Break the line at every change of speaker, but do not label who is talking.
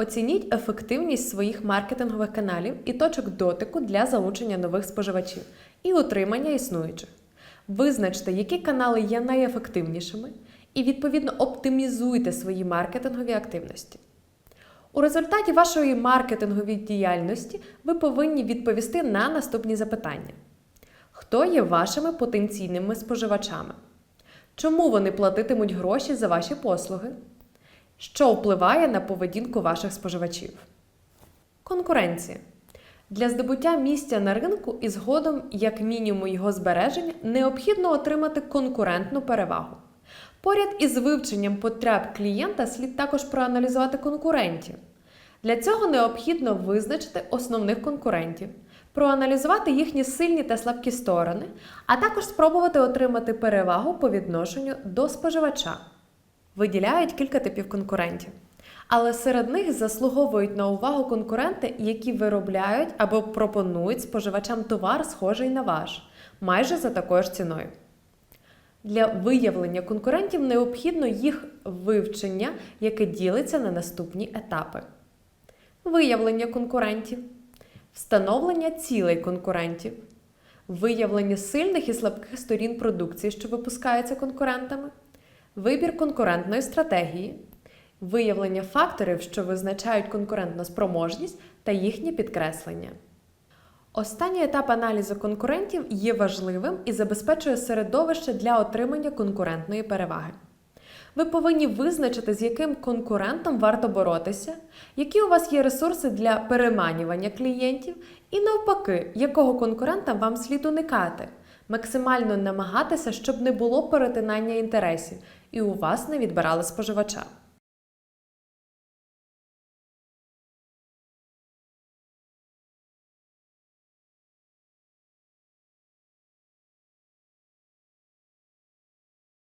Оцініть ефективність своїх маркетингових каналів і точок дотику для залучення нових споживачів і утримання існуючих. Визначте, які канали є найефективнішими, і відповідно оптимізуйте свої маркетингові активності. У результаті вашої маркетингової діяльності ви повинні відповісти на наступні запитання: хто є вашими потенційними споживачами? Чому вони платитимуть гроші за ваші послуги? Що впливає на поведінку ваших споживачів? Конкуренція. Для здобуття місця на ринку і згодом, як мінімум його збереження, необхідно отримати конкурентну перевагу. Поряд із вивченням потреб клієнта слід також проаналізувати конкурентів. Для цього необхідно визначити основних конкурентів, проаналізувати їхні сильні та слабкі сторони, а також спробувати отримати перевагу по відношенню до споживача. Виділяють кілька типів конкурентів. Але серед них заслуговують на увагу конкуренти, які виробляють або пропонують споживачам товар, схожий на ваш, майже за такою ж ціною. Для виявлення конкурентів необхідно їх вивчення, яке ділиться на наступні етапи: виявлення конкурентів, встановлення цілей конкурентів, виявлення сильних і слабких сторін продукції, що випускається конкурентами, вибір конкурентної стратегії, виявлення факторів, що визначають конкурентну спроможність та їхнє підкреслення. Останній етап аналізу конкурентів є важливим і забезпечує середовище для отримання конкурентної переваги. Ви повинні визначити, з яким конкурентом варто боротися, які у вас є ресурси для переманювання клієнтів, і навпаки, якого конкурента вам слід уникати, максимально намагатися, щоб не було перетинання інтересів і у вас не відбирали споживача.